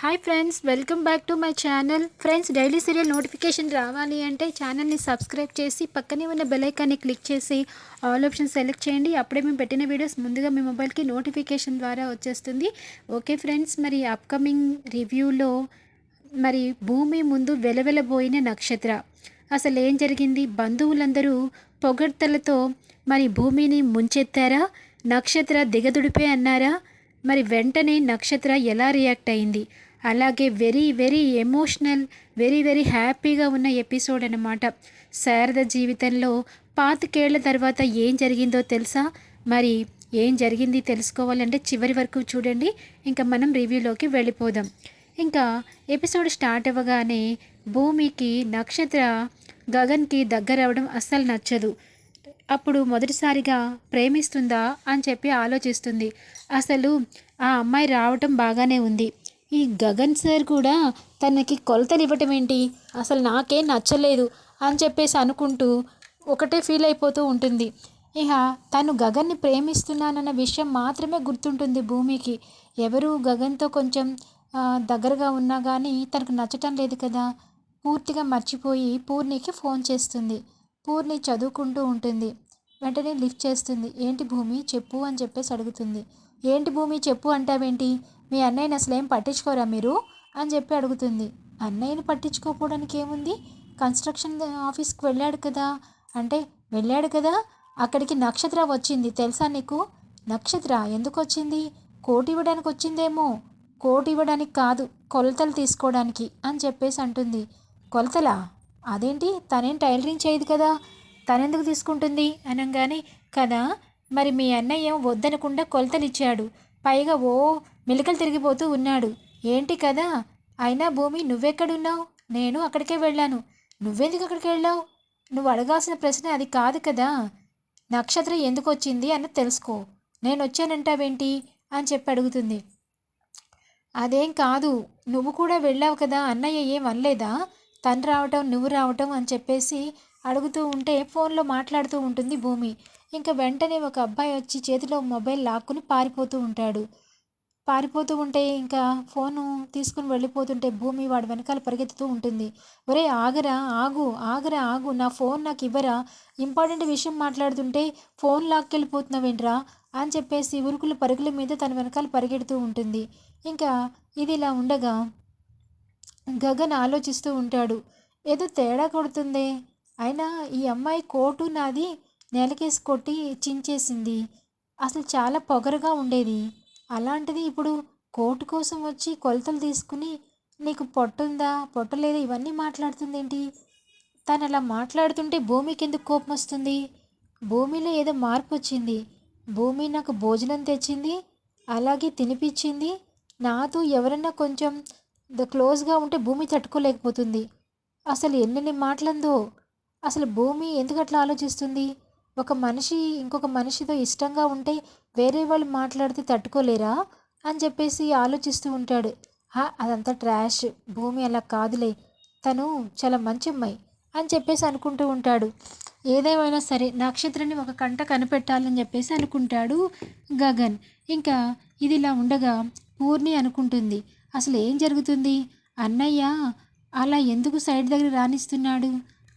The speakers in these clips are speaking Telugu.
Hi friends welcome back to my channel friends daily serial notification రావాలి అంటే ఛానల్ని సబ్స్క్రైబ్ చేసి పక్కనే ఉన్న బెలైకాన్ని క్లిక్ చేసి ఆల్ ఆప్షన్ సెలెక్ట్ చేయండి. అప్పుడే మేము పెట్టిన వీడియోస్ ముందుగా మీ మొబైల్కి నోటిఫికేషన్ ద్వారా వచ్చేస్తుంది. ఓకే ఫ్రెండ్స్ మరి అప్కమింగ్ రివ్యూలో మరి భూమి ముందు వెలవెలబోయిన నక్షత్ర. అసలు ఏం జరిగింది? బంధువులందరూ పొగడ్తలతో మరి భూమిని ముంచెత్తారా? నక్షత్ర దిగదుడిపే అన్నారా? మరి వెంటనే నక్షత్ర ఎలా రియాక్ట్ అయింది? అలాగే very very emotional very very హ్యాపీగా ఉన్న ఎపిసోడ్ అన్నమాట. శారద జీవితంలో పాతికేళ్ళ తర్వాత ఏం జరిగిందో తెలుసా? మరి ఏం జరిగింది తెలుసుకోవాలంటే చివరి వరకు చూడండి. ఇంకా మనం రివ్యూలోకి వెళ్ళిపోదాం. ఇంకా ఎపిసోడ్ స్టార్ట్ అవ్వగానే భూమికి నక్షత్ర గగన్కి దగ్గర అవ్వడం అస్సలు నచ్చదు. అప్పుడు మొదటిసారిగా ప్రేమిస్తుందా అని చెప్పి ఆలోచిస్తుంది. అసలు ఆ అమ్మాయి రావటం బాగానే ఉంది. ఈ గగన్ సార్ కూడా తనకి కొలతలు ఇవ్వటం ఏంటి? అసలు నాకేం నచ్చలేదు అని చెప్పేసి అనుకుంటూ ఒకటే ఫీల్ అయిపోతూ ఉంటుంది. ఇక తను గగన్ని ప్రేమిస్తున్నానన్న విషయం మాత్రమే గుర్తుంటుంది భూమికి. ఎవరు గగన్తో కొంచెం దగ్గరగా ఉన్నా కానీ తనకు నచ్చటం లేదు కదా. పూర్తిగా మర్చిపోయి పూర్ణికి ఫోన్ చేస్తుంది. పూర్ణి చదువుకుంటూ ఉంటుంది. వెంటనే లిఫ్ట్ చేస్తుంది. ఏంటి భూమి చెప్పు అని చెప్పేసి అడుగుతుంది. ఏంటి భూమి చెప్పు అంటావేంటి? మీ అన్నయ్యని అసలు ఏం పట్టించుకోరా మీరు? అని చెప్పి అడుగుతుంది. అన్నయ్యని పట్టించుకోకపోవడానికి ఏముంది? కన్స్ట్రక్షన్ ఆఫీస్కి వెళ్ళాడు కదా. అంటే వెళ్ళాడు కదా. అక్కడికి నక్షత్ర వచ్చింది. తెలుసా నీకు? నక్షత్ర ఎందుకు వచ్చింది? కోటి ఇవ్వడానికి వచ్చిందేమో? కోటి ఇవ్వడానికి కాదు. కొలతలు తీసుకోవడానికి అని చెప్పేసి అంటుంది. కొలతలా? అదేంటి? తనేం టైలరింగ్ చేయదు కదా. తనెందుకు తీసుకుంటుంది? అనగానే కదా. మరి మీ అన్నయ్య వద్దనకుండా కొలతలు ఇచ్చాడు పైగా ఓ మెలికలు తిరిగిపోతూ ఉన్నాడు. ఏంటి కదా? అయినా భూమి నువ్వెక్కడున్నావు? నేను అక్కడికే వెళ్ళాను. నువ్వెందుకు అక్కడికి వెళ్ళావు? నువ్వు అడగాల్సిన ప్రశ్న అది కాదు కదా. నక్షత్రం ఎందుకు వచ్చింది అని తెలుసుకో. నేను వచ్చానంటావేంటి? అని చెప్పి అడుగుతుంది. అదేం కాదు. నువ్వు కూడా వెళ్ళావు కదా? అన్నయ్య ఏం అనలేదా? తను రావటం నువ్వు రావటం అని చెప్పేసి అడుగుతూ ఉంటే ఫోన్లో మాట్లాడుతూ ఉంటుంది భూమి. ఇంకా వెంటనే ఒక అబ్బాయి వచ్చి చేతిలో మొబైల్ లాక్కుని పారిపోతూ ఉంటాడు. పారిపోతూ ఉంటే ఇంకా ఫోను తీసుకుని వెళ్ళిపోతుంటే భూమి వాడి వెనకాల పరిగెత్తుతూ ఉంటుంది. ఒరే ఆగరా ఆగు ఆగరా ఆగు నా ఫోన్ నాకు ఇవ్వరా? ఇంపార్టెంట్ విషయం మాట్లాడుతుంటే ఫోన్ లాక్కెళ్ళిపోతున్నావేంట్రా అని చెప్పేసి ఉరుకుల పరుగుల మీద తన వెనకాల పరిగెడుతూ ఉంటుంది. ఇంకా ఇది ఇలా ఉండగా గగన్ ఆలోచిస్తూ ఉంటాడు. ఏదో తేడా కొడుతుంది. అయినా ఈ అమ్మాయి కోటు నాది నేలకేసి కొట్టి చించేసింది. అసలు చాలా పొగరుగా ఉండేది. అలాంటిది ఇప్పుడు కోటు కోసం వచ్చి కొలతలు తీసుకుని నీకు పొట్టుందా పొట్టలేదా ఇవన్నీ మాట్లాడుతుందేంటి? తను అలా మాట్లాడుతుంటే భూమికి ఎందుకు కోపం వస్తుంది? భూమిలో ఏదో మార్పు వచ్చింది. భూమి నాకు భోజనం తెచ్చింది అలాగే తినిపించింది. నాతో ఎవరన్నా కొంచెం ద క్లోజ్గా ఉంటే భూమి తట్టుకోలేకపోతుంది. అసలు ఎన్నెన్ని మాటలందో. అసలు భూమి ఎందుకు అట్లా ఆలోచిస్తుంది? ఒక మనిషి ఇంకొక మనిషితో ఇష్టంగా ఉంటే వేరే వాళ్ళు మాట్లాడితే తట్టుకోలేరా? అని చెప్పేసి ఆలోచిస్తూ ఉంటాడు. అదంతా ట్రాష్. భూమి అలా కాదులే. తను చాలా మంచి అమ్మాయి అని చెప్పేసి అనుకుంటూ ఉంటాడు. ఏదేమైనా సరే నక్షత్రాన్ని ఒక కంట కనిపెట్టాలని చెప్పేసి అనుకుంటాడు గగన్. ఇంకా ఇది ఇలా ఉండగా పూర్ణి అనుకుంటుంది. అసలు ఏం జరుగుతుంది? అన్నయ్య అలా ఎందుకు సైడ్ దగ్గర రాణిస్తున్నాడు?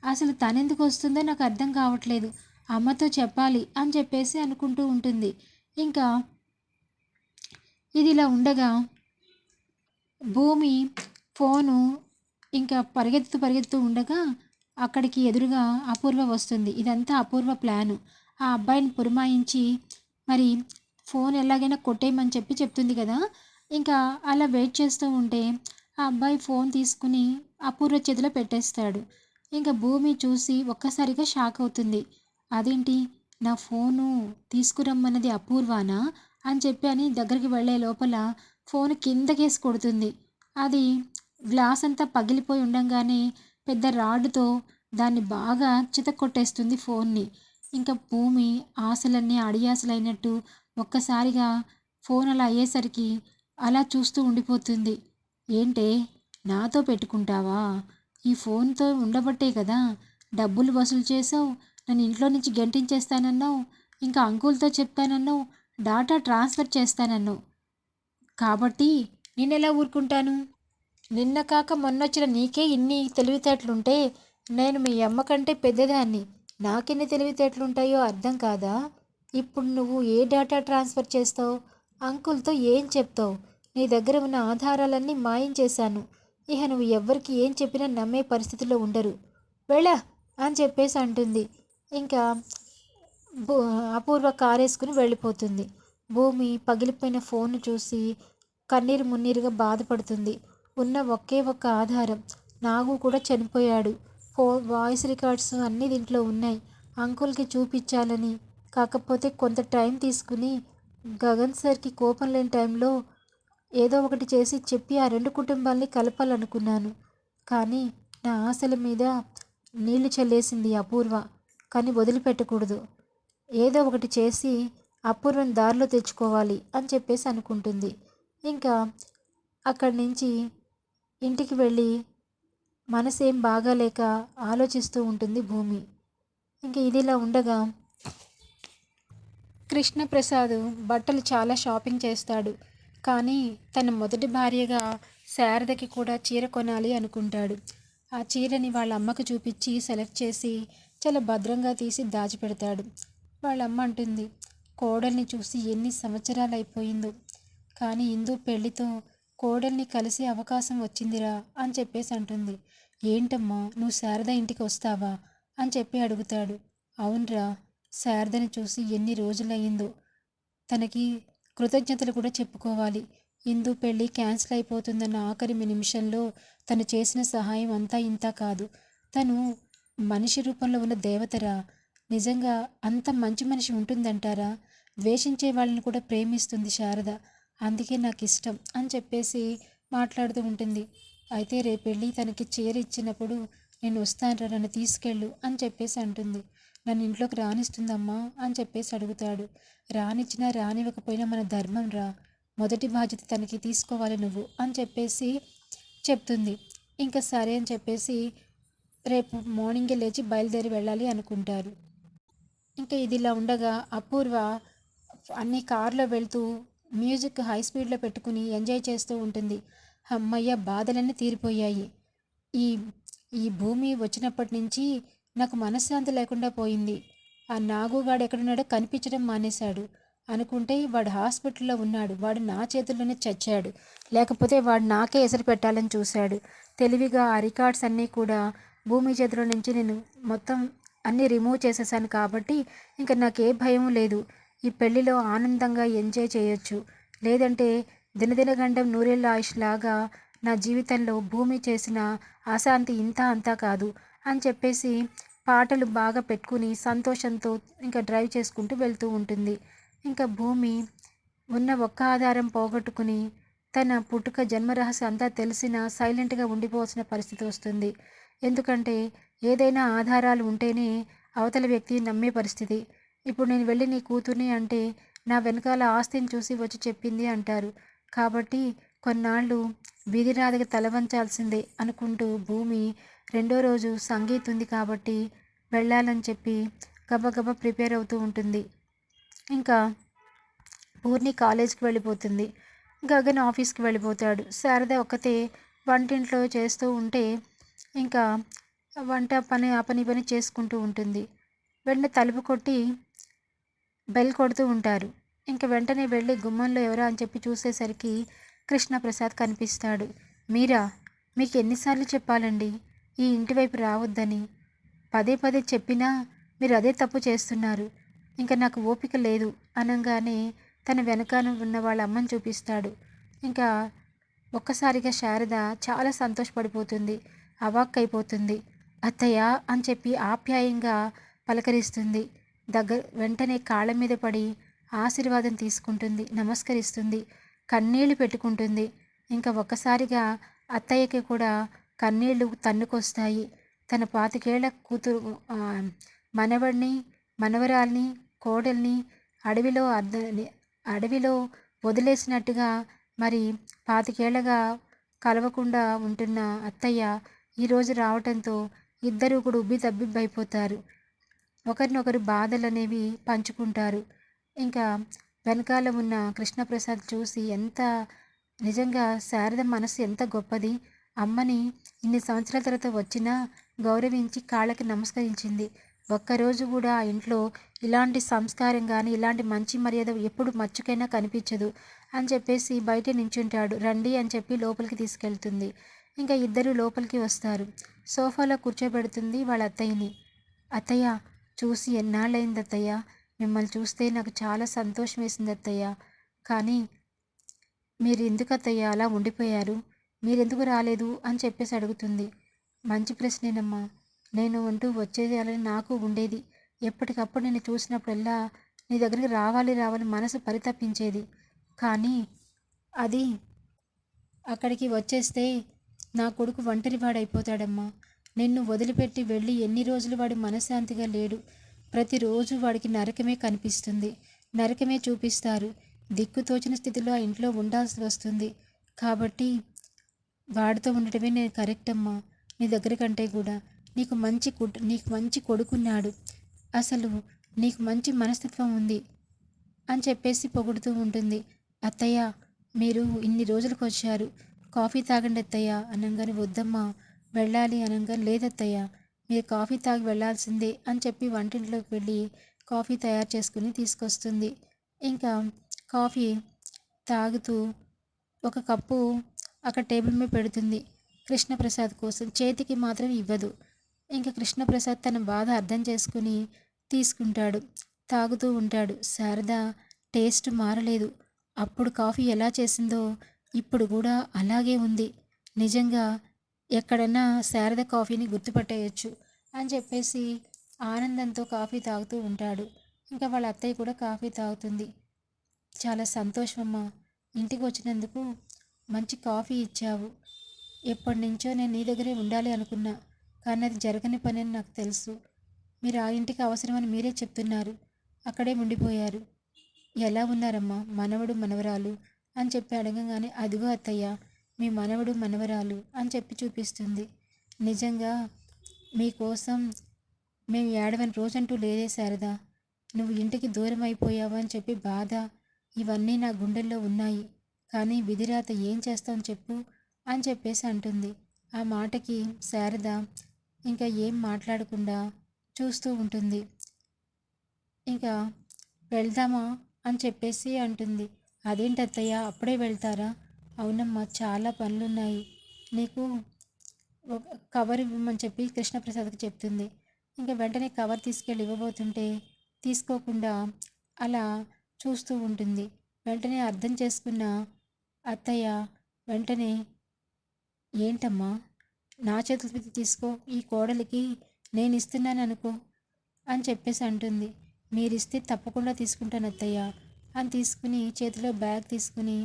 అసలు తనెందుకు వస్తుందో నాకు అర్థం కావట్లేదు. అమ్మతో చెప్పాలి అని చెప్పేసి అనుకుంటూ ఉంటుంది. ఇంకా ఇది ఇలా ఉండగా భూమి ఫోను ఇంకా పరిగెత్తుతూ పరిగెత్తుతూ ఉండగా అక్కడికి ఎదురుగా అపూర్వ వస్తుంది. ఇదంతా అపూర్వ ప్లాను. ఆ అబ్బాయిని పురమాయించి మరి ఫోన్ ఎలాగైనా కొట్టేయమని చెప్పి చెప్తుంది కదా. ఇంకా అలా వెయిట్ చేస్తూ ఉంటే ఆ అబ్బాయి ఫోన్ తీసుకుని అపూర్వ చేతిలో పెట్టేస్తాడు. ఇంకా భూమి చూసి ఒక్కసారిగా షాక్ అవుతుంది. అదేంటి? నా ఫోను తీసుకురమ్మన్నది అపూర్వానా? అని చెప్పి అని దగ్గరికి వెళ్ళే లోపల ఫోన్ కిందకేసి కొడుతుంది. అది గ్లాస్ అంతా పగిలిపోయి ఉండంగానే పెద్ద రాడ్తో దాన్ని బాగా చితక్కొట్టేస్తుంది ఫోన్ని. ఇంకా భూమి ఆశలన్నీ అడియాసలైనట్టు ఒక్కసారిగా ఫోన్ అలా అయ్యేసరికి అలా చూస్తూ ఉండిపోతుంది. ఏంటే? నాతో పెట్టుకుంటావా? ఈ ఫోన్తో ఉండబట్టే కదా డబ్బులు వసూలు చేసావు నన్ను ఇంట్లో నుంచి గెంటించేస్తానన్నావు ఇంకా అంకుల్తో చెప్తానన్నావు డాటా ట్రాన్స్ఫర్ చేస్తానన్నావు. కాబట్టి నేనెలా ఊరుకుంటాను? నిన్న కాక మొన్నొచ్చిన నీకే ఇన్ని తెలివితేటలుంటే నేను మీ అమ్మ కంటే పెద్దదాన్ని. నాకెన్ని తెలివితేటలుంటాయో అర్థం కాదా? ఇప్పుడు నువ్వు ఏ డేటా ట్రాన్స్ఫర్ చేస్తావు? అంకుల్తో ఏం చెప్తావు? నీ దగ్గర ఉన్న ఆధారాలన్నీ మాయం చేశాను. ఇక నువ్వు ఎవ్వరికి ఏం చెప్పినా నమ్మే పరిస్థితిలో ఉండరు. వెళ్ళా అని చెప్పేసి అంటుంది. ఇంకా భూ అపూర్వ కారేసుకుని వెళ్ళిపోతుంది. భూమి పగిలిపోయిన ఫోన్ చూసి కన్నీరు మున్నీరుగా బాధపడుతుంది. ఉన్న ఒకే ఒక్క ఆధారం. నాగు కూడా చనిపోయాడు. ఫో వాయిస్ రికార్డ్స్ అన్నీ దీంట్లో ఉన్నాయి. అంకుల్కి చూపించాలని. కాకపోతే కొంత టైం తీసుకుని గగన్ సార్కి కోపం లేని టైంలో ఏదో ఒకటి చేసి చెప్పి ఆ రెండు కుటుంబాల్ని కలపాలనుకున్నాను. కానీ నా ఆశల మీద నీళ్ళు చల్లేసింది అపూర్వ. కానీ వదిలిపెట్టకూడదు. ఏదో ఒకటి చేసి అపూర్వం దారిలో తెచ్చుకోవాలి అని చెప్పేసి అనుకుంటుంది. ఇంకా అక్కడి నుంచి ఇంటికి వెళ్ళి మనసేం బాగాలేక ఆలోచిస్తూ ఉంటుంది భూమి. ఇంకా ఇదిలా ఉండగా కృష్ణప్రసాద్ బట్టలు చాలా షాపింగ్ చేస్తాడు. కానీ తన మొదటి భార్యగా శారదకి కూడా చీర కొనాలి అనుకుంటాడు. ఆ చీరని వాళ్ళ అమ్మకు చూపించి సెలెక్ట్ చేసి చాలా భద్రంగా తీసి దాచిపెడతాడు. వాళ్ళ అమ్మ అంటుంది కోడల్ని చూసి ఎన్ని సంవత్సరాలు అయిపోయిందో కానీ ఇందు పెళ్ళితో కోడల్ని కలిసే అవకాశం వచ్చిందిరా అని చెప్పేసి అంటుంది. ఏంటమ్మా నువ్వు శారద ఇంటికి వస్తావా అని చెప్పి అడుగుతాడు. అవునరా శారదని చూసి ఎన్ని రోజులయ్యిందో. తనకి కృతజ్ఞతలు కూడా చెప్పుకోవాలి. ఇందు పెళ్ళి క్యాన్సిల్ అయిపోతుందన్న ఆఖరి నిమిషంలో తను చేసిన సహాయం అంతా ఇంత కాదు. తను మనిషి రూపంలో ఉన్న దేవతరా? నిజంగా అంత మంచి మనిషి ఉంటుందంటారా? ద్వేషించే వాళ్ళని కూడా ప్రేమిస్తుంది శారద. అందుకే నాకు ఇష్టం అని చెప్పేసి మాట్లాడుతూ ఉంటుంది. అయితే రేపెళ్ళి తనకి చీర ఇచ్చినప్పుడు నేను వస్తానురా నన్ను తీసుకెళ్ళు అని చెప్పేసి అంటుంది. నన్ను ఇంట్లోకి రానిస్తుందమ్మా అని చెప్పేసి అడుగుతాడు. రానిచ్చినా రానివ్వకపోయినా మన ధర్మం రా. మొదటి బాధ్యత తనకి తీసుకోవాలి నువ్వు అని చెప్పేసి చెప్తుంది. ఇంకా సరే అని చెప్పేసి రేపు మార్నింగే లేచి బయలుదేరి వెళ్ళాలి అనుకుంటారు. ఇంకా ఇదిలా ఉండగా అపూర్వ అన్ని కార్లో వెళ్తూ మ్యూజిక్ హై స్పీడ్లో పెట్టుకుని ఎంజాయ్ చేస్తూ ఉంటుంది. అమ్మయ్య బాధలన్నీ తీరిపోయాయి. ఈ ఈ భూమి వచ్చినప్పటి నుంచి నాకు మనశ్శాంతి లేకుండా పోయింది. ఆ నాగుగాడు ఎక్కడున్నాడో కనిపించడం మానేశాడు. అనుకుంటే వాడు హాస్పిటల్లో ఉన్నాడు. వాడు నా చేతుల్లోనే చచ్చాడు. లేకపోతే వాడు నాకే ఎసరు పెట్టాలని చూశాడు. తెలివిగా ఆ రికార్డ్స్ అన్నీ కూడా భూమి చేతిలో నుంచి నేను మొత్తం అన్నీ రిమూవ్ చేసేసాను కాబట్టి ఇంకా నాకే భయం లేదు. ఈ పెళ్ళిలో ఆనందంగా ఎంజాయ్ చేయొచ్చు. లేదంటే దినదినగండం నూరేళ్ళ ఆయుష్ లాగా నా జీవితంలో భూమి చేసిన అశాంతి ఇంత అంతా కాదు అని చెప్పేసి పాటలు బాగా పెట్టుకుని సంతోషంతో ఇంకా డ్రైవ్ చేసుకుంటూ వెళ్తూ ఉంటుంది. ఇంకా భూమి ఉన్న ఒక్క ఆధారం పోగొట్టుకుని తన పుట్టుక జన్మరహస్యం అంతా తెలిసిన సైలెంట్గా ఉండిపోవాల్సిన పరిస్థితి వస్తుంది. ఎందుకంటే ఏదైనా ఆధారాలు ఉంటేనే అవతల వ్యక్తి నమ్మే పరిస్థితి. ఇప్పుడు నేను వెళ్ళి నీ కూతుర్ని అంటే నా వెనకాల ఆస్తిని చూసి వచ్చి చెప్పింది అంటారు. కాబట్టి కొన్నాళ్ళు వీధిరాధకి తలవంచాల్సిందే అనుకుంటూ భూమి రెండో రోజు సంగీత్ ఉంది కాబట్టి వెళ్ళాలని చెప్పి గబగబా ప్రిపేర్ అవుతూ ఉంటుంది. ఇంకా పూర్ణి కాలేజ్కి వెళ్ళిపోతుంది. గగన్ ఆఫీస్కి వెళ్ళిపోతాడు. శారద ఒక్కతే వంటింట్లో చేస్తూ ఉంటే ఇంకా వంట పని ఆ పని పని చేసుకుంటూ ఉంటుంది. వెంటనే తలుపు కొట్టి బెల్ కొడుతూ ఉంటారు. ఇంకా వెంటనే వెళ్ళి గుమ్మంలో ఎవరా అని చెప్పి చూసేసరికి కృష్ణప్రసాద్ కనిపిస్తాడు. మీరా? మీకు ఎన్నిసార్లు చెప్పాలండి? ఈ ఇంటి వైపు రావద్దని. పదే పదే చెప్పినా మీరు అదే తప్పు చేస్తున్నారు. ఇంకా నాకు ఓపిక లేదు అనగానే తన వెనకాల ఉన్న వాళ్ళ అమ్మని చూపిస్తాడు. ఇంకా ఒక్కసారిగా శారద చాలా సంతోషపడిపోతుంది. అవాక్కైపోతుంది. అత్తయ్య అని చెప్పి ఆప్యాయంగా పలకరిస్తుంది. దగ్గర వెంటనే కాళ్ళ మీద పడి ఆశీర్వాదం తీసుకుంటుంది నమస్కరిస్తుంది కన్నీళ్ళు పెట్టుకుంటుంది. ఇంకా ఒక్కసారిగా అత్తయ్యకి కూడా కన్నీళ్ళు తన్నుకొస్తాయి. తన పాతికేళ్ళ కూతురు మనవడిని మనవరాల్ని కోడల్ని అడవిలో అర్ధ అడవిలో వదిలేసినట్టుగా మరి పాతికేళ్ళగా కలవకుండా ఉంటున్న అత్తయ్య ఈరోజు రావటంతో ఇద్దరూ కూడా ఉబ్బి తబ్బిబ్బైపోతారు. ఒకరినొకరు బాధలు అనేవి పంచుకుంటారు. ఇంకా వెనకాల ఉన్న కృష్ణప్రసాద్ చూసి ఎంత నిజంగా శారద మనసు ఎంత గొప్పది. అమ్మని ఇన్ని సంవత్సరాల తర్వాత వచ్చినా గౌరవించి కాళ్ళకి నమస్కరించింది. ఒక్కరోజు కూడా ఆ ఇంట్లో ఇలాంటి సంస్కారం కానీ ఇలాంటి మంచి మర్యాద ఎప్పుడు మచ్చుకైనా కనిపించదు అని చెప్పేసి బయట నించుంటాడు. రండి అని చెప్పి లోపలికి తీసుకెళ్తుంది. ఇంకా ఇద్దరు లోపలికి వస్తారు. సోఫాలో కూర్చోబెడుతుంది వాళ్ళ అత్తయ్యని. అత్తయ్య చూసి ఎన్నాళ్ళైంది అత్తయ్య? మిమ్మల్ని చూస్తే నాకు చాలా సంతోషం వేసింది అత్తయ్య. కానీ మీరు ఎందుకు అత్తయ్య అలా ఉండిపోయారు? మీరెందుకు రాలేదు? అని చెప్పేసి అడుగుతుంది. మంచి ప్రశ్నేనమ్మా. నేను అంటూ వచ్చేది అలా నాకు ఉండేది. ఎప్పటికప్పుడు నేను చూసినప్పుడల్లా నీ దగ్గరికి రావాలి రావాలి మనసు పరితపించేది. కానీ అది అక్కడికి వచ్చేస్తే నా కొడుకు ఒంటరివాడైపోతాడమ్మా. నిన్ను వదిలిపెట్టి వెళ్ళి ఎన్ని రోజులు వాడు మనశ్శాంతిగా లేడు. ప్రతిరోజు వాడికి నరకమే కనిపిస్తుంది. నరకమే చూపిస్తారు. దిక్కుతోచిన స్థితిలో ఆ ఇంట్లో ఉండాల్సి వస్తుంది. కాబట్టి వాడితో ఉండటమే నేను కరెక్ట్ అమ్మా నీ దగ్గర కంటే కూడా. నీకు మంచి కుట్ నీకు మంచి కొడుకున్నాడు. అసలు నీకు మంచి మనస్తత్వం ఉంది అని చెప్పేసి పొగుడుతూ ఉంటుంది. అత్తయ్య మీరు ఇన్ని రోజులకు వచ్చారు. కాఫీ తాగండి అత్తయ్య అనగానే వద్దమ్మా వెళ్ళాలి అనగానే లేదత్తయ్య మీరు కాఫీ తాగి వెళ్ళాల్సిందే అని చెప్పి వంటింట్లోకి వెళ్ళి కాఫీ తయారు చేసుకుని తీసుకొస్తుంది. ఇంకా కాఫీ తాగుతూ ఒక కప్పు అక్కడ టేబుల్ మీద పెడుతుంది. కృష్ణప్రసాద్ కోసం చేతికి మాత్రం ఇవ్వదు. ఇంకా కృష్ణప్రసాద్ తన బాధ అర్థం చేసుకుని తీసుకుంటాడు. తాగుతూ ఉంటాడు. శారద టేస్ట్ మారలేదు. అప్పుడు కాఫీ ఎలా చేసిందో ఇప్పుడు కూడా అలాగే ఉంది. నిజంగా ఎక్కడన్నా శారద కాఫీని గుర్తుపట్టేయచ్చు అని చెప్పేసి ఆనందంతో కాఫీ తాగుతూ ఉంటాడు. ఇంకా వాళ్ళ అత్తయ్య కూడా కాఫీ తాగుతుంది. చాలా సంతోషమమ్మా. ఇంటికి వచ్చినందుకు మంచి కాఫీ ఇచ్చావు. ఎప్పటి నుంచో నేను నీ దగ్గరే ఉండాలి అనుకున్నా. కానీ అది జరగని పని అని నాకు తెలుసు. మీరు ఆ ఇంటికి అవసరమని మీరే చెప్తున్నారు. అక్కడే ఉండిపోయారు. ఎలా ఉన్నారమ్మా? మనవడు మనవరాలు అని చెప్పి అడగగానే అదిగో అత్తయ్య మీ మనవడు మనవరాలు అని చెప్పి చూపిస్తుంది. నిజంగా మీకోసం మేము ఏడవని రోజంటూ లేదే శారదా. నువ్వు ఇంటికి దూరం అయిపోయావు అని చెప్పి బాధ ఇవన్నీ నా గుండెల్లో ఉన్నాయి. కానీ విధిరాత ఏం చేస్తాం చెప్పు అని చెప్పేసి అంటుంది. ఆ మాటకి శారద ఇంకా ఏం మాట్లాడకుండా చూస్తూ ఉంటుంది. ఇంకా వెళ్దామా అని చెప్పేసి అంటుంది. అదేంటి అత్తయ్య అప్పుడే వెళ్తారా? అవునమ్మా చాలా పనులున్నాయి. నీకు ఒక కవర్ ఇవ్వమని చెప్పి కృష్ణప్రసాద్కి చెప్తుంది. ఇంకా వెంటనే కవర్ తీసుకెళ్ళి ఇవ్వబోతుంటే తీసుకోకుండా అలా చూస్తూ ఉంటుంది. వెంటనే అర్థం చేసుకున్న అత్తయ్య వెంటనే ఏంటమ్మా నా చేతుల మీద తీసుకో ఈ కోడలికి నేను ఇస్తున్నాను అనుకో అని చెప్పేసి అంటుంది. మీరిస్తే తప్పకుండా తీసుకుంటాను అత్తయ్య అని తీసుకుని చేతిలో బ్యాగ్ తీసుకుని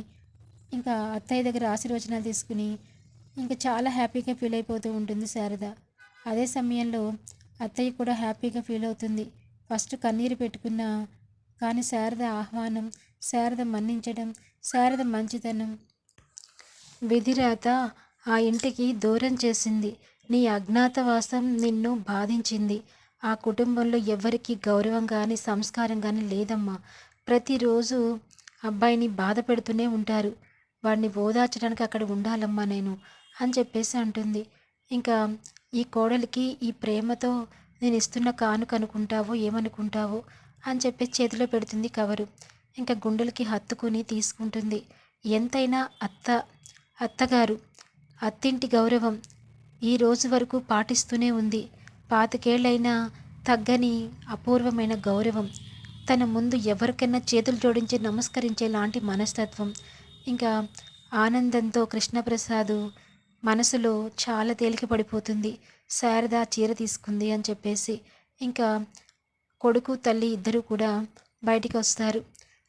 ఇంకా అత్తయ్య దగ్గర ఆశీర్వచనాలు తీసుకుని ఇంకా చాలా హ్యాపీగా ఫీల్ అయిపోతూ ఉంటుంది శారద. అదే సమయంలో అత్తయ్య కూడా హ్యాపీగా ఫీల్ అవుతుంది. ఫస్ట్ కన్నీరు పెట్టుకున్న కానీ శారద ఆహ్వానం శారద మన్నించడం శారద మంచితనం విధిరాత ఆ ఇంటికి దూరం చేసింది. నీ అజ్ఞాతవాసం నిన్ను బాధించింది. ఆ కుటుంబంలో ఎవరికి గౌరవం కానీ సంస్కారం కానీ లేదమ్మా. ప్రతిరోజు అబ్బాయిని బాధ పెడుతూనే ఉంటారు. వాడిని ఓదార్చడానికి అక్కడ ఉండాలమ్మా నేను అని చెప్పేసి అంటుంది. ఇంకా ఈ కోడలికి ఈ ప్రేమతో నేను ఇస్తున్న కానుక అనుకుంటావో ఏమనుకుంటావో అని చెప్పేసి చేతిలో పెడుతుంది కవరు. ఇంకా గుండెలకి హత్తుకుని తీసుకుంటుంది. ఎంతైనా అత్త అత్తగారు అత్తింటి గౌరవం ఈ రోజు వరకు పాటిస్తూనే ఉంది. పాతికేళ్ళైనా తగ్గని అపూర్వమైన గౌరవం తన ముందు ఎవరికైనా చేతులు జోడించి నమస్కరించే లాంటి మనస్తత్వం. ఇంకా ఆనందంతో కృష్ణప్రసాద్ మనసులో చాలా తేలిక పడిపోతుంది. శారద చీర తీసుకుంది అని చెప్పేసి. ఇంకా కొడుకు తల్లి ఇద్దరు కూడా బయటికి వస్తారు.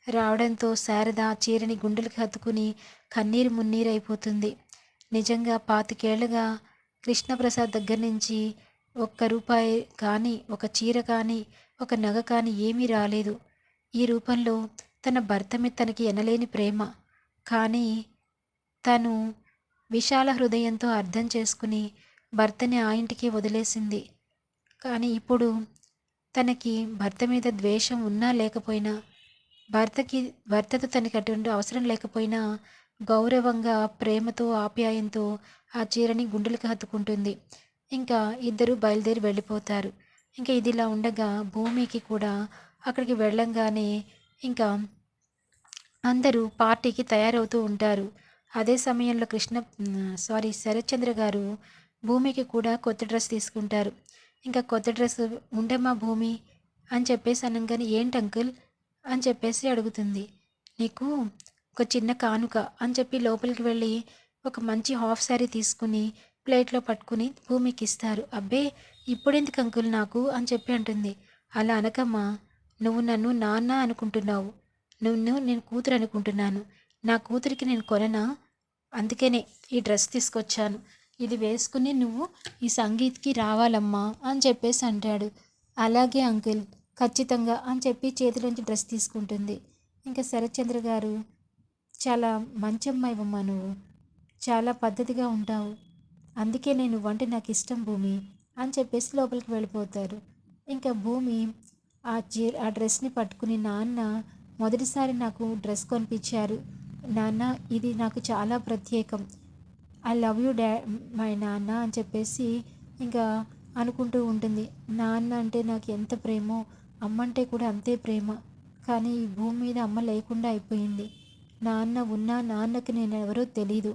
రావడంతో శారద చీరని గుండెలకు హత్తుకుని కన్నీరు మున్నీరు అయిపోతుంది. నిజంగా పాతికేళ్ళుగా కృష్ణప్రసాద్ దగ్గర నుంచి ఒక్క రూపాయి కానీ ఒక చీర కానీ ఒక నగ కాని ఏమీ రాలేదు. ఈ రూపంలో తన భర్త మీద తనకి ఎనలేని ప్రేమ. కానీ తను విశాల హృదయంతో అర్థం చేసుకుని భర్తని ఆ ఇంటికి వదిలేసింది. కానీ ఇప్పుడు తనకి భర్త మీద ద్వేషం ఉన్నా లేకపోయినా భర్తకి భర్తతో తనకి అటువంటి అవసరం లేకపోయినా గౌరవంగా ప్రేమతో ఆప్యాయంతో ఆ చీరని గుండెలకు హత్తుకుంటుంది. ఇంకా ఇద్దరు బయలుదేరి వెళ్ళిపోతారు. ఇంకా ఇదిలా ఉండగా భూమికి కూడా అక్కడికి వెళ్ళంగానే ఇంకా అందరూ పార్టీకి తయారవుతూ ఉంటారు. అదే సమయంలో కృష్ణ సారీ శరత్చంద్ర గారు భూమికి కూడా కొత్త డ్రెస్ తీసుకుంటారు. ఇంకా కొత్త డ్రెస్ ఉండమ్మా భూమి అని చెప్పేసి అనగానే ఏంటి అంకుల్? అని చెప్పేసి అడుగుతుంది. నీకు ఒక చిన్న కానుక అని చెప్పి లోపలికి వెళ్ళి ఒక మంచి హాఫ్ శారీ తీసుకుని ప్లేట్లో పట్టుకుని భూమికి ఇస్తారు. అబ్బే ఇప్పుడెందుకు అంకుల్ నాకు అని చెప్పి అంటుంది. అలా అనకమ్మా నువ్వు నన్ను నాన్న అనుకుంటున్నావు. నువ్వు నేను కూతురు అనుకుంటున్నాను. నా కూతురికి నేను కొననా? అందుకనే ఈ డ్రెస్ తీసుకొచ్చాను. ఇది వేసుకుని నువ్వు ఈ సంగీత్కి రావాలమ్మా అని చెప్పేసి అంటాడు. అలాగే అంకుల్ ఖచ్చితంగా అని చెప్పి చేతిలోంచి డ్రెస్ తీసుకుంటుంది. ఇంకా శరత్చంద్ర గారు చాలా మంచి అమ్మాయివమ్మా నువ్వు. చాలా పద్ధతిగా ఉంటావు. అందుకే నేను వంట నాకు ఇష్టం భూమి. అని చెప్పేసి లోపలికి వెళ్ళిపోతారు. ఇంకా భూమి ఆ చీర ఆ డ్రెస్ని పట్టుకుని నాన్న మొదటిసారి నాకు డ్రెస్ కొనిపించారు. నాన్న ఇది నాకు చాలా ప్రత్యేకం. ఐ లవ్ యూ డా మై నాన్న అని చెప్పేసి ఇంకా అనుకుంటూ ఉంటుంది. నాన్న అంటే నాకు ఎంత ప్రేమో అమ్మ అంటే కూడా అంతే ప్రేమ. కానీ ఈ భూమి మీద అమ్మ లేకుండా అయిపోయింది. నాన్న ఉన్నా నాన్నకి నేను ఎవరో తెలీదు.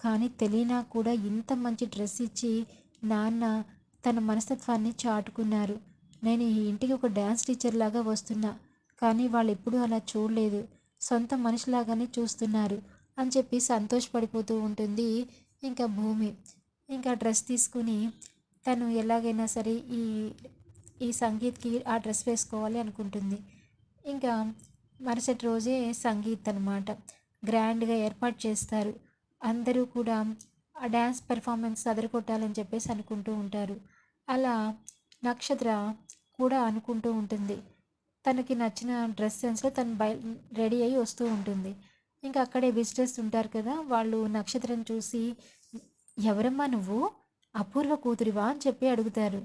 కానీ తెలియనా కూడా ఇంత మంచి డ్రెస్ ఇచ్చి నాన్న తన మనస్తత్వాన్ని చాటుకున్నారు. నేను ఈ ఇంటికి ఒక డ్యాన్స్ టీచర్ లాగా వస్తున్నా కానీ వాళ్ళు ఎప్పుడూ అలా చూడలేదు. సొంత మనిషిలాగానే చూస్తున్నారు అని చెప్పి సంతోషపడిపోతూ ఉంటుంది ఇంకా భూమి. ఇంకా డ్రెస్ తీసుకుని తను ఎలాగైనా సరే ఈ ఈ సంగీత్కి ఆ డ్రెస్ వేసుకోవాలి అనుకుంటుంది. ఇంకా మరుసటి రోజే సంగీత్ అనమాట గ్రాండ్గా ఏర్పాటు చేస్తారు. అందరూ కూడా ఆ డ్యాన్స్ పెర్ఫార్మెన్స్ అదరగొట్టాలని చెప్పేసి అనుకుంటూ ఉంటారు. అలా నక్షత్ర కూడా అనుకుంటూ ఉంటుంది. తనకి నచ్చిన డ్రెస్ సెన్స్లో తను బయ రెడీ అయ్యి వస్తూ ఉంటుంది. ఇంకా అక్కడే విజిటర్స్ ఉంటారు కదా వాళ్ళు నక్షత్రం చూసి ఎవరమ్మా నువ్వు? అపూర్వ కూతురివా? అని చెప్పి అడుగుతారు.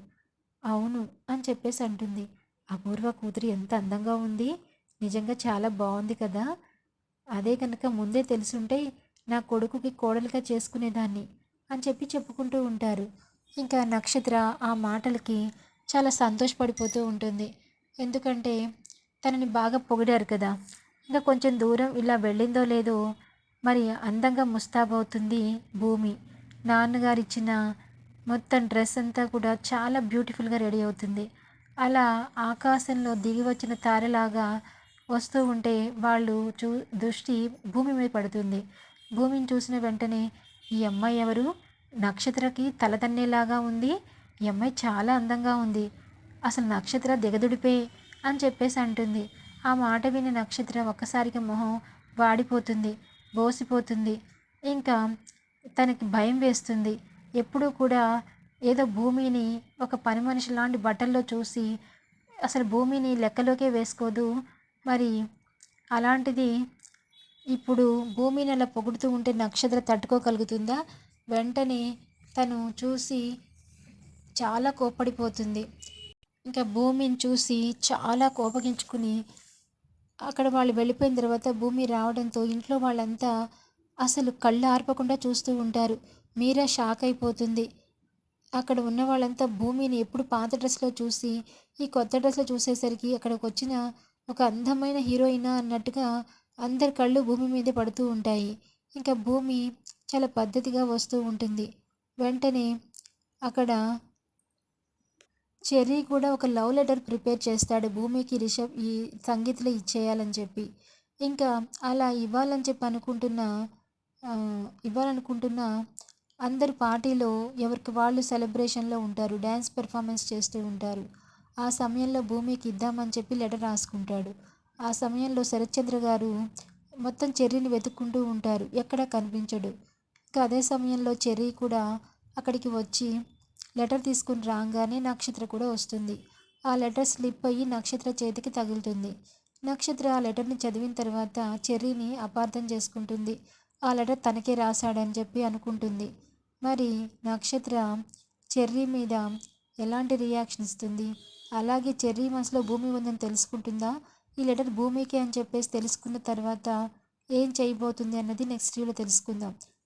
అవును అని చెప్పేసి అంటుంది. అపూర్వ కూతురి ఎంత అందంగా ఉంది. నిజంగా చాలా బాగుంది కదా. అదే కనుక ముందే తెలుసుంటే నా కొడుకుకి కోడలుగా చేసుకునేదాన్ని అని చెప్పి చెప్పుకుంటూ ఉంటారు. ఇంకా నక్షత్ర ఆ మాటలకి చాలా సంతోషపడిపోతూ ఉంటుంది. ఎందుకంటే తనని బాగా పొగిడారు కదా. ఇంకా కొంచెం దూరం ఇలా వెళ్ళిందో లేదో మరి అందంగా ముస్తాబవుతుంది భూమి. నాన్నగారు ఇచ్చిన మొత్తం డ్రెస్ అంతా కూడా చాలా బ్యూటిఫుల్గా రెడీ అవుతుంది. అలా ఆకాశంలో దిగి వచ్చిన తారలాగా వస్తూ ఉంటే వాళ్ళు చూ దృష్టి భూమి మీద పడుతుంది. భూమిని చూసిన వెంటనే ఈ అమ్మాయి ఎవరు? నక్షత్రకి తలదన్నేలాగా ఉంది. ఈ అమ్మాయి చాలా అందంగా ఉంది. అసలు నక్షత్ర దిగదుడిపే అని చెప్పేసి అంటుంది. ఆ మాట విని నక్షత్ర ఒక్కసారిగా మొహం వాడిపోతుంది బోసిపోతుంది. ఇంకా తనకి భయం వేస్తుంది. ఎప్పుడూ కూడా ఏదో భూమిని ఒక పని మనిషి లాంటి బట్టల్లో చూసి అసలు భూమిని లెక్కలోకే వేసుకోదు. మరి అలాంటిది ఇప్పుడు భూమిని అలా పొగుడుతూ ఉంటే నక్షత్ర తట్టుకోగలుగుతుందా? వెంటనే తను చూసి చాలా కోపడిపోతుంది ఇంకా భూమిని చూసి చాలా కోపగించుకుని అక్కడ వాళ్ళు వెళ్ళిపోయిన తర్వాత భూమి రావడంతో ఇంట్లో వాళ్ళంతా అసలు కళ్ళు ఆర్పకుండా చూస్తూ ఉంటారు. మీరా షాక్ అయిపోతుంది. అక్కడ ఉన్న వాళ్ళంతా భూమిని ఎప్పుడు పాత డ్రెస్లో చూసి ఈ కొత్త డ్రెస్లో చూసేసరికి అక్కడికి వచ్చిన ఒక అందమైన హీరోయిన్ అన్నట్టుగా అందరి కళ్ళు భూమి మీదే పడుతూ ఉంటాయి. ఇంకా భూమి చాలా పద్ధతిగా వస్తూ ఉంటుంది. వెంటనే అక్కడ చెర్రీ కూడా ఒక లవ్ లెటర్ ప్రిపేర్ చేస్తాడు. భూమికి రిషబ్ ఈ సంగీత్లో ఇచ్చేయాలని చెప్పి. ఇంకా అలా ఇవ్వాలని చెప్పి అనుకుంటున్న ఇవ్వాలనుకుంటున్న అందరు పార్టీలో ఎవరికి వాళ్ళు సెలబ్రేషన్లో ఉంటారు. డ్యాన్స్ పెర్ఫార్మెన్స్ చేస్తూ ఉంటారు. ఆ సమయంలో భూమికి ఇద్దామని చెప్పి లెటర్ రాసుకుంటాడు. ఆ సమయంలో శరత్చంద్ర గారు మొత్తం చెర్రీని వెతుక్కుంటూ ఉంటారు. ఎక్కడ కనిపించడు. ఇంకా అదే సమయంలో చెర్రీ కూడా అక్కడికి వచ్చి లెటర్ తీసుకుని రాగానే నక్షత్ర కూడా వస్తుంది. ఆ లెటర్ స్లిప్ అయ్యి నక్షత్ర చేతికి తగులుతుంది. నక్షత్ర ఆ లెటర్ని చదివిన తర్వాత చెర్రీని అపార్థం చేసుకుంటుంది. ఆ లెటర్ తనకే రాశాడని చెప్పి అనుకుంటుంది. మరి నక్షత్ర చెర్రీ మీద ఎలాంటి రియాక్షన్ ఇస్తుంది? అలాగే చెర్రీ మనసులో భూమి ఉందని తెలుసుకుంటుందా? ఈ లెటర్ భూమికి అని చెప్పేసి తెలుసుకున్న తర్వాత ఏం చేయబోతుంది అన్నది నెక్స్ట్ వీడియోలో తెలుసుకుందాం.